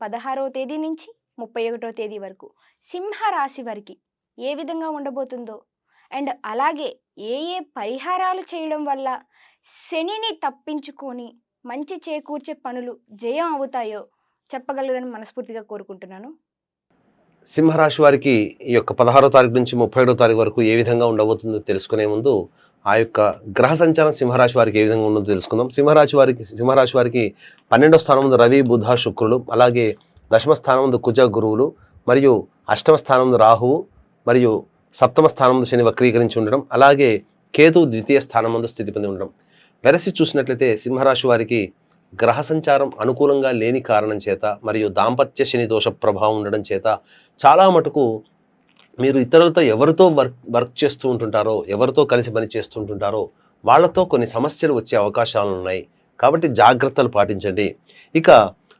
పదహారవ తేదీ నుంచి ముప్పై ఒకటో తేదీ వరకు సింహ రాశి వారికి ఏ విధంగా ఉండబోతుందో అండ్ అలాగే ఏ ఏ పరిహారాలు చేయడం వల్ల శనిని తప్పించుకొని మంచి చేకూర్చే పనులు జయం అవుతాయో చెప్పగలరని మనస్ఫూర్తిగా కోరుకుంటున్నాను. సింహరాశి వారికి ఈ యొక్క పదహారో తారీఖు నుంచి ముప్పై ఏడో తారీఖు వరకు ఏ విధంగా ఉండబోతుందో తెలుసుకునే ముందు ఆ యొక్క గ్రహ సంచారం సింహరాశి వారికి ఏ విధంగా ఉందో తెలుసుకుందాం. సింహరాశి వారికి సింహరాశి వారికి పన్నెండో స్థానం ముందు రవి బుధ శుక్రులు అలాగే దశమ స్థానం ముందు కుజ గురువులు మరియు అష్టమ స్థానం ముందు రాహువు మరియు సప్తమ స్థానం ముందు శని వక్రీకరించి ఉండడం అలాగే కేతు ద్వితీయ స్థానం ముందు స్థితి పొంది ఉండడం. వెరసి చూసినట్లయితే సింహరాశి వారికి గ్రహ సంచారం అనుకూలంగా లేని కారణం చేత మరియు దాంపత్య శని దోష ప్రభావం ఉండడం చేత చాలా మటుకు మీరు ఇతరులతో ఎవరితో వర్క్ వర్క్ చేస్తూ ఉంటుంటారో ఎవరితో కలిసి పని చేస్తుంటుంటారో వాళ్ళతో కొన్ని సమస్యలు వచ్చే అవకాశాలు ఉన్నాయి. కాబట్టి జాగ్రత్తలు పాటించండి. ఇక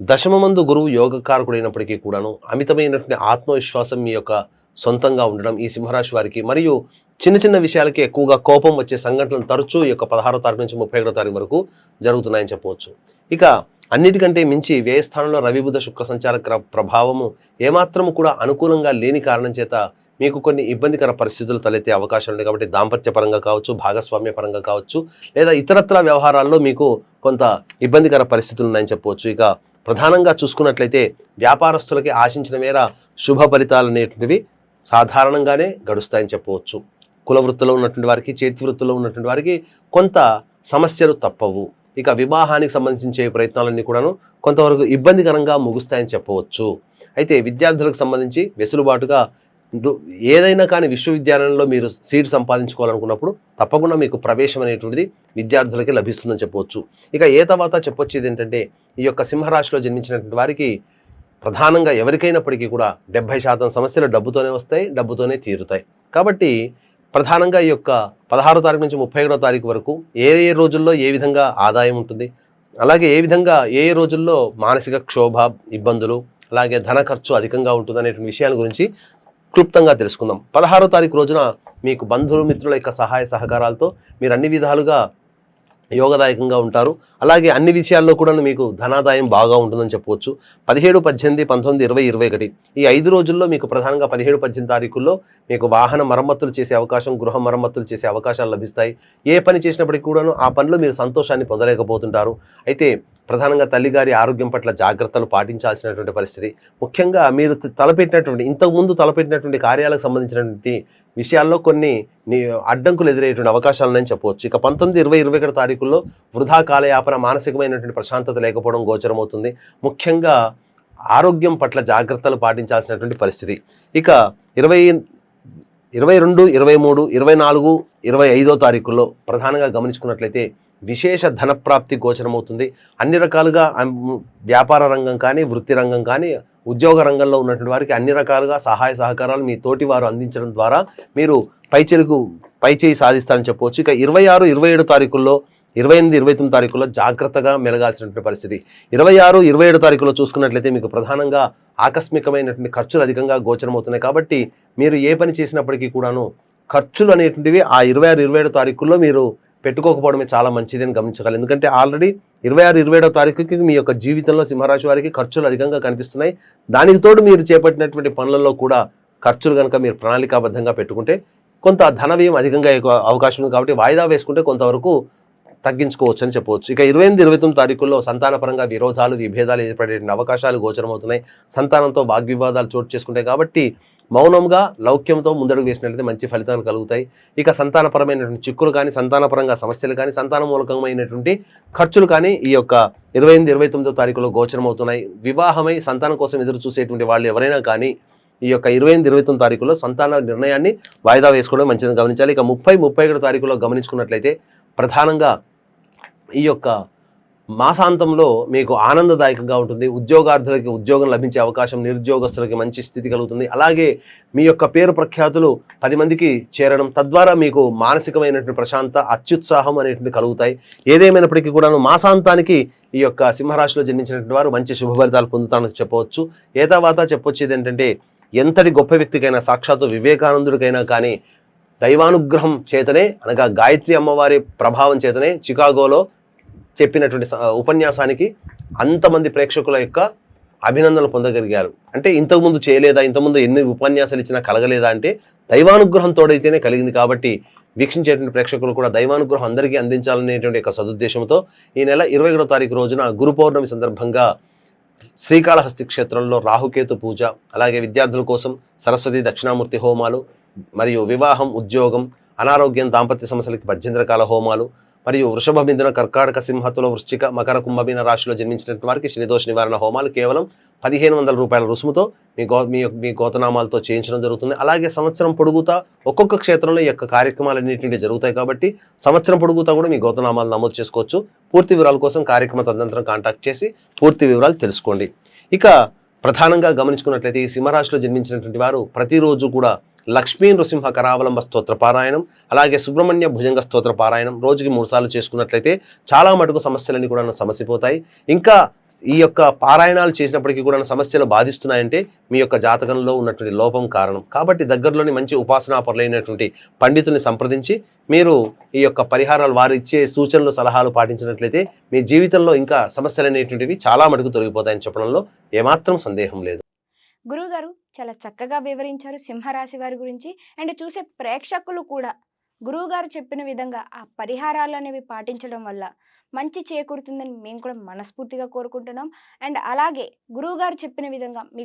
దశమమందు గురువు యోగకారకుడైనప్పటికీ కూడాను అమితమైనటువంటి ఆత్మవిశ్వాసం మీ యొక్క సొంతంగా ఉండడం ఈ సింహరాశి వారికి మరియు చిన్న చిన్న విషయాలకి ఎక్కువగా కోపం వచ్చే సంఘటనలు తరచూ ఈ యొక్క పదహారో తారీఖు నుంచి ముప్పై ఒకటో తారీఖు వరకు జరుగుతున్నాయని చెప్పవచ్చు. ఇక అన్నిటికంటే మించి వ్యయస్థానంలో రవిబుధ శుక్ర సంచార ప్రభావము ఏమాత్రము కూడా అనుకూలంగా లేని కారణం చేత మీకు కొన్ని ఇబ్బందికర పరిస్థితులు తలెత్తే అవకాశం ఉంది కాబట్టి దాంపత్య పరంగా కావచ్చు భాగస్వామ్య పరంగా కావచ్చు లేదా ఇతరత్ర వ్యవహారాల్లో మీకు కొంత ఇబ్బందికర పరిస్థితులు ఉన్నాయని చెప్పవచ్చు. ఇక ప్రధానంగా చూసుకున్నట్లయితే వ్యాపారస్తులకి ఆశించిన మేర శుభ ఫలితాలు అనేటువంటివి సాధారణంగానే గడుస్తాయని చెప్పవచ్చు. కుల వృత్తిలో ఉన్నటువంటి వారికి చేతి వృత్తిలో ఉన్నటువంటి వారికి కొంత సమస్యలు తప్పవు. ఇక వివాహానికి సంబంధించే ప్రయత్నాలన్నీ కూడాను కొంతవరకు ఇబ్బందికరంగా ముగుస్తాయని చెప్పవచ్చు. అయితే విద్యార్థులకు సంబంధించి వెసులుబాటుగా ఏదైనా కానీ విశ్వవిద్యాలయంలో మీరు సీట్ సంపాదించుకోవాలనుకున్నప్పుడు తప్పకుండా మీకు ప్రవేశం అనేటువంటిది విద్యార్థులకి లభిస్తుందని చెప్పవచ్చు. ఇక ఏ తర్వాత చెప్పొచ్చేది ఏంటంటే ఈ యొక్క సింహరాశిలో జన్మించినటువంటి వారికి ప్రధానంగా ఎవరికైనప్పటికీ కూడా డెబ్బై శాతం సమస్యలు డబ్బుతోనే వస్తాయి డబ్బుతోనే తీరుతాయి. కాబట్టి ప్రధానంగా ఈ యొక్క పదహారో తారీఖు నుంచి ముప్పై ఒకటో తారీఖు వరకు ఏ ఏ రోజుల్లో ఏ విధంగా ఆదాయం ఉంటుంది అలాగే ఏ విధంగా ఏ ఏ రోజుల్లో మానసిక క్షోభ ఇబ్బందులు అలాగే ధన ఖర్చు అధికంగా ఉంటుంది అనేటువంటి విషయాల గురించి క్లుప్తంగా తెలుసుకుందాం. పదహారో తారీఖు రోజున మీకు బంధువులు మిత్రుల యొక్క సహాయ సహకారాలతో మీరు అన్ని విధాలుగా యోగదాయకంగా ఉంటారు. అలాగే అన్ని విషయాల్లో కూడా మీకు ధనాదాయం బాగా ఉంటుందని చెప్పవచ్చు. పదిహేడు పద్దెనిమిది పంతొమ్మిది ఇరవై ఇరవై ఒకటి. ఈ ఐదు రోజుల్లో మీకు ప్రధానంగా పదిహేడు పద్దెనిమిది తారీఖుల్లో మీకు వాహన మరమ్మతులు చేసే అవకాశం గృహ మరమ్మతులు చేసే అవకాశాలు లభిస్తాయి. ఏ పని చేసినప్పటికీ కూడాను ఆ పనిలో మీరు సంతోషాన్ని పొందలేకపోతుంటారు. అయితే ప్రధానంగా తల్లిగారి ఆరోగ్యం పట్ల జాగ్రత్తలు పాటించాల్సినటువంటి పరిస్థితి. ముఖ్యంగా మీరు తలపెట్టినటువంటి ఇంతకుముందు తలపెట్టినటువంటి కార్యాలకు సంబంధించినటువంటి విషయాల్లో కొన్ని నీ అడ్డంకులు ఎదురయ్యేటువంటి అవకాశాలు చెప్పవచ్చు. ఇక పంతొమ్మిది ఇరవై ఇరవై ఒకటి తారీఖుల్లో వృధా కాలయాపన మానసికమైనటువంటి ప్రశాంతత లేకపోవడం గోచరమవుతుంది. ముఖ్యంగా ఆరోగ్యం పట్ల జాగ్రత్తలు పాటించాల్సినటువంటి పరిస్థితి. ఇక ఇరవై ఇరవై రెండు ఇరవై మూడు ఇరవై నాలుగు ఇరవై ఐదో తారీఖుల్లో ప్రధానంగా గమనించుకున్నట్లయితే విశేష ధనప్రాప్తి గోచరమవుతుంది. అన్ని రకాలుగా వ్యాపార రంగం కానీ వృత్తి రంగం కానీ ఉద్యోగ రంగంలో ఉన్నటువంటి వారికి అన్ని రకాలుగా సహాయ సహకారాలు మీ తోటి వారు అందించడం ద్వారా మీరు పైచేలకు పైచేయి సాధిస్తారని చెప్పవచ్చు. ఇక ఇరవై ఆరు ఇరవై ఏడు తారీఖుల్లో ఇరవై ఎనిమిది ఇరవై తొమ్మిది తారీఖుల్లో జాగ్రత్తగా మెలగాల్సినటువంటి పరిస్థితి. ఇరవై ఆరు ఇరవై ఏడు తారీఖులో చూసుకున్నట్లయితే మీకు ప్రధానంగా ఆకస్మికమైనటువంటి ఖర్చులు అధికంగా గోచరమవుతున్నాయి. కాబట్టి మీరు ఏ పని చేసినప్పటికీ కూడాను ఖర్చులు అనేటువంటివి ఆ ఇరవై ఆరు ఇరవై ఏడు తారీఖుల్లో మీరు పెట్టుకోకపోవడమే చాలా మంచిది అని గమనించగలరు ఎందుకంటే ఆల్రెడీ ఇరవై ఆరు ఇరవై ఏడో తారీఖుకి మీ యొక్క జీవితంలో సింహరాశి వారికి ఖర్చులు అధికంగా కనిపిస్తున్నాయి. దానికి తోడు మీరు చేపట్టినటువంటి పనులలో కూడా ఖర్చులు కనుక మీరు ప్రణాళికాబద్ధంగా పెట్టుకుంటే కొంత ధన వ్యయం అధికంగా అవకాశం ఉంది కాబట్టి వాయిదా వేసుకుంటే కొంతవరకు తగ్గించుకోవచ్చు అని చెప్పవచ్చు. ఇక ఇరవై ఎనిమిది ఇరవై తొమ్మిది తారీఖుల్లో సంతానపరంగా విరోధాలు విభేదాలు ఏర్పడే అవకాశాలు గోచరమవుతున్నాయి. సంతానంతో వాగ్వివాదాలు చోటు చేసుకుంటాయి కాబట్టి మౌనంగా లౌక్యంతో ముందడుగు వేసినట్లయితే మంచి ఫలితాలు కలుగుతాయి. ఇక సంతానపరమైనటువంటి చిక్కులు కానీ సంతానపరంగా సమస్యలు కానీ సంతాన మూలకమైనటువంటి ఖర్చులు కానీ ఈ యొక్క ఇరవై ఎనిమిది ఇరవై తొమ్మిదో తారీఖులో గోచరమవుతున్నాయి. వివాహమై సంతానం కోసం ఎదురు చూసేటువంటి వాళ్ళు ఎవరైనా కానీ ఈ యొక్క ఇరవై ఎనిమిది ఇరవై తొమ్మిది తారీఖులో సంతాన నిర్ణయాన్ని వాయిదా వేసుకోవడం మంచిదని గమనించాలి. ఇక ముప్పై ముప్పై ఒకటి తారీఖులో గమనించుకున్నట్లయితే ప్రధానంగా ఈ యొక్క మాసాంతంలో మీకు ఆనందదాయకంగా ఉంటుంది. ఉద్యోగార్థులకి ఉద్యోగం లభించే అవకాశం నిరుద్యోగస్తులకి మంచి స్థితి కలుగుతుంది. అలాగే మీ యొక్క పేరు ప్రఖ్యాతులు పది మందికి చేరడం తద్వారా మీకు మానసికమైనటువంటి ప్రశాంత అత్యుత్సాహం అనేటువంటి కలుగుతాయి. ఏదేమైనప్పటికీ కూడాను మాసాంతానికి ఈ యొక్క సింహరాశిలో జన్మించినటువంటి వారు మంచి శుభ ఫలితాలు పొందుతారని చెప్పవచ్చు. ఏ తర్వాత చెప్పొచ్చేది ఏంటంటే ఎంతటి గొప్ప వ్యక్తికైనా సాక్షాత్తు వివేకానందుడికైనా కానీ దైవానుగ్రహం చేతనే అనగా గాయత్రి అమ్మవారి ప్రభావం చేతనే చికాగోలో చెప్పినటువంటి ఉపన్యాసానికి అంతమంది ప్రేక్షకుల యొక్క అభినందనలు పొందగలిగారు. అంటే ఇంతకుముందు చేయలేదా ఇంతకుముందు ఎన్ని ఉపన్యాసాలు ఇచ్చినా కలగలేదా అంటే దైవానుగ్రహం తోడైతేనే కలిగింది కాబట్టి వీక్షించేటువంటి ప్రేక్షకులు కూడా దైవానుగ్రహం అందరికీ అందించాలనేటువంటి యొక్క సదుద్దేశంతో ఈ నెల ఇరవై ఒకటో తారీఖు రోజున గురు పౌర్ణమి సందర్భంగా శ్రీకాళహస్తి క్షేత్రంలో రాహుకేతు పూజ అలాగే విద్యార్థుల కోసం సరస్వతి దక్షిణామూర్తి హోమాలు మరియు వివాహం ఉద్యోగం అనారోగ్యం దాంపత్య సమస్యలకి పద్దెనిమిది హోమాలు మరియు వృషభ బిందున కర్కాటక సింహతుల వృశ్చిక మకర కుంభమీన రాశిలో జన్మించినటువంటి వారికి శనిదోష నివారణ హోమాలు కేవలం పదిహేను వందల రూపాయల రుసుముతో మీ గో మీ యొక్క- మీ గోతనామాలతో చేయించడం జరుగుతుంది. అలాగే సంవత్సరం పొడుగుతా ఒక్కొక్క క్షేత్రంలో ఈ యొక్క కార్యక్రమాలన్నింటినీ జరుగుతాయి కాబట్టి సంవత్సరం పొడుగుతా కూడా మీ గోతనామాలు నమోదు చేసుకోవచ్చు. పూర్తి వివరాల కోసం కార్యక్రమ తదనంతరం కాంటాక్ట్ చేసి పూర్తి వివరాలు తెలుసుకోండి. ఇక ప్రధానంగా గమనించుకున్నట్లయితే ఈ సింహరాశిలో జన్మించినటువంటి వారు ప్రతిరోజు కూడా లక్ష్మీ నృసింహ కరావలంబ స్తోత్ర పారాయణం అలాగే సుబ్రహ్మణ్య భుజంగ స్తోత్ర పారాయణం రోజుకి మూడుసార్లు చేసుకున్నట్లయితే చాలా మటుకు సమస్యలన్నీ కూడా సమసిపోతాయి. ఇంకా ఈ యొక్క పారాయణాలు చేసినప్పటికీ కూడా సమస్యలు బాధిస్తున్నాయంటే మీ యొక్క జాతకంలో ఉన్నటువంటి లోపం కారణం. కాబట్టి దగ్గరలోని మంచి ఉపాసనా పరులైనటువంటి పండితుల్ని సంప్రదించి మీరు ఈ యొక్క పరిహారాలు వారు ఇచ్చే సూచనలు సలహాలు పాటించినట్లయితే మీ జీవితంలో ఇంకా సమస్యలు అనేటువంటివి చాలా మటుకు తొలగిపోతాయని చెప్పడంలో ఏమాత్రం సందేహం లేదు. గురువుగారు చాలా చక్కగా వివరించారు సింహరాశి వారి గురించి. అండ్ చూసే ప్రేక్షకులు కూడా గురువుగారు చెప్పిన విధంగా ఆ పరిహారాలు అనేవి పాటించడం వల్ల మంచి చేకూరుతుందని మేము కూడా మనస్ఫూర్తిగా కోరుకుంటున్నాం. అండ్ అలాగే గురువుగారు చెప్పిన విధంగా మీ